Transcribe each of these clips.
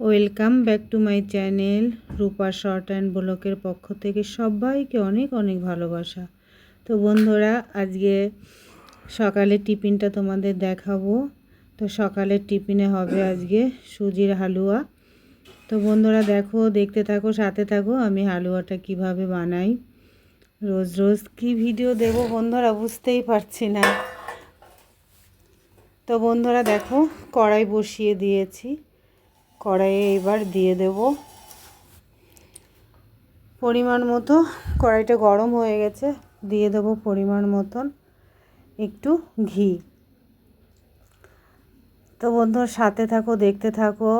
Welcome back to my channel Rupa short and ব্লকের পক্ষ থেকে সবাইকে অনেক অনেক ভালোবাসা। তো বন্ধুরা, আজকে সকালের টিফিনটা তোমাদের দেখাবো। তো সকালের টিফিনে হবে আজকে সুজির হালুয়া। তো বন্ধুরা, দেখো, দেখতে থাকো, সাথে থাকো, আমি হালুয়াটা কীভাবে বানাই। রোজ রোজ কি ভিডিও দেব বন্ধুরা বুঝতেই পারছি না। তো বন্ধুরা, দেখো, কড়াই বসিয়ে দিয়েছি। কড়াইয়ে এবার দিয়ে দেব। পরিমাণ মতো, কড়াইটা গরম হয়ে গেছে, দিয়ে দেব পরিমাণ মতন একটু ঘি। তো বন্ধুর, সাথে থাকো, দেখতে থাকো,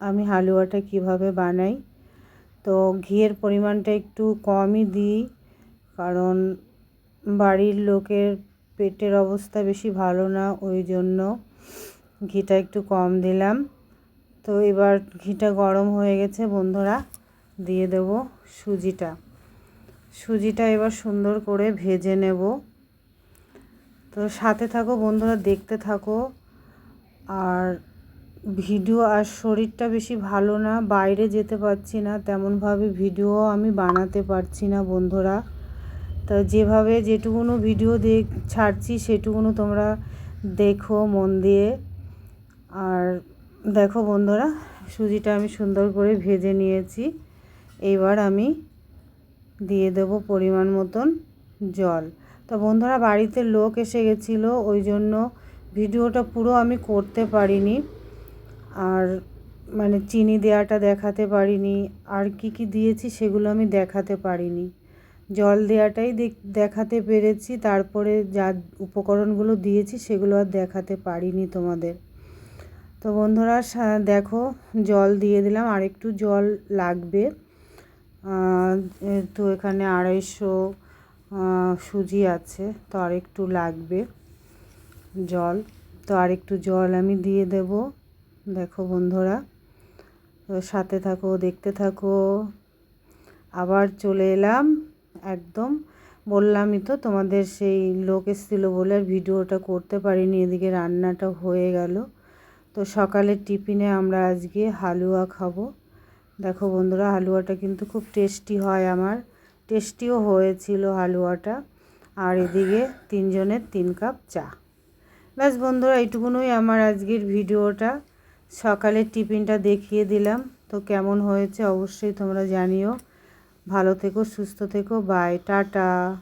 আমি হালুয়াটা কীভাবে বানাই। তো ঘিয়ের পরিমাণটা একটু কমই দিই, কারণ বাড়ির লোকের পেটের অবস্থা বেশি ভালো না, ওই জন্য ঘিটা একটু কম দিলাম। তো এবার ঘিটা গরম হয়ে গেছে, বন্ধুরা। দিয়ে দেব সুজিটা। সুজিটা এবার সুন্দর করে ভেজে নেব। তো সাথে থাকো বন্ধুরা, দেখতে থাকো। আর ভিডিও আর শরীরটা বেশি ভালো না, বাইরে যেতে পারছি না, তেমনভাবে ভিডিও আমি বানাতে পারছি না, বন্ধুরা। তো যেভাবে যেটুকুনো ভিডিও দেখ, ছাড়ছি সেটুকুনো তোমরা দেখো মন দিয়ে। আর দেখো বন্ধুরা, সুজিটা আমি সুন্দর করে ভেজে নিয়েছি। এবার আমি দিয়ে দেব পরিমাণ মতন জল। তো বন্ধুরা, বাড়িতে লোক এসে গেছিল, ওই জন্য ভিডিওটা পুরো আমি করতে পারিনি। আর মানে চিনি দেওয়াটা দেখাতে পারিনি, আর কি কি দিয়েছি সেগুলো আমি দেখাতে পারিনি। জল দেওয়াটাই দেখাতে পেরেছি, তারপরে যা উপকরণগুলো দিয়েছি সেগুলো আর দেখাতে পারিনি তোমাদের। তো বন্ধুরা দেখো, জল দিয়ে দিলাম। আর একটু জল লাগবে। তো এখানে আড়াইশো সুজি আছে, তো আর একটু লাগবে জল। তো আর একটু জল আমি দিয়ে দেব। দেখো বন্ধুরা সাথে থাকো, দেখতে থাকো। আবার চলে এলাম। একদম বললামই তো, তোমাদের সেই লোক এসেছিল বলে আর ভিডিওটা করতে পারিনি, এদিকে রান্নাটা হয়ে গেল। তো সকালের টিফিনে আমরা আজকে হালুয়া খাব। দেখো বন্ধুরা, হালুয়াটা কিন্তু খুব টেস্টি হয় আমার। টেস্টিও হয়েছিল হালুয়াটা। আর এদিকে তিনজনের তিন কাপ চা। ব্যাস বন্ধুরা, এইটুকুনই আমার আজকের ভিডিওটা। সকালের টিফিনটা দেখিয়ে দিলাম। তো কেমন হয়েছে অবশ্যই তোমরা জানিও। ভালো থেকো, সুস্থ থেকো, বাই, টাটা।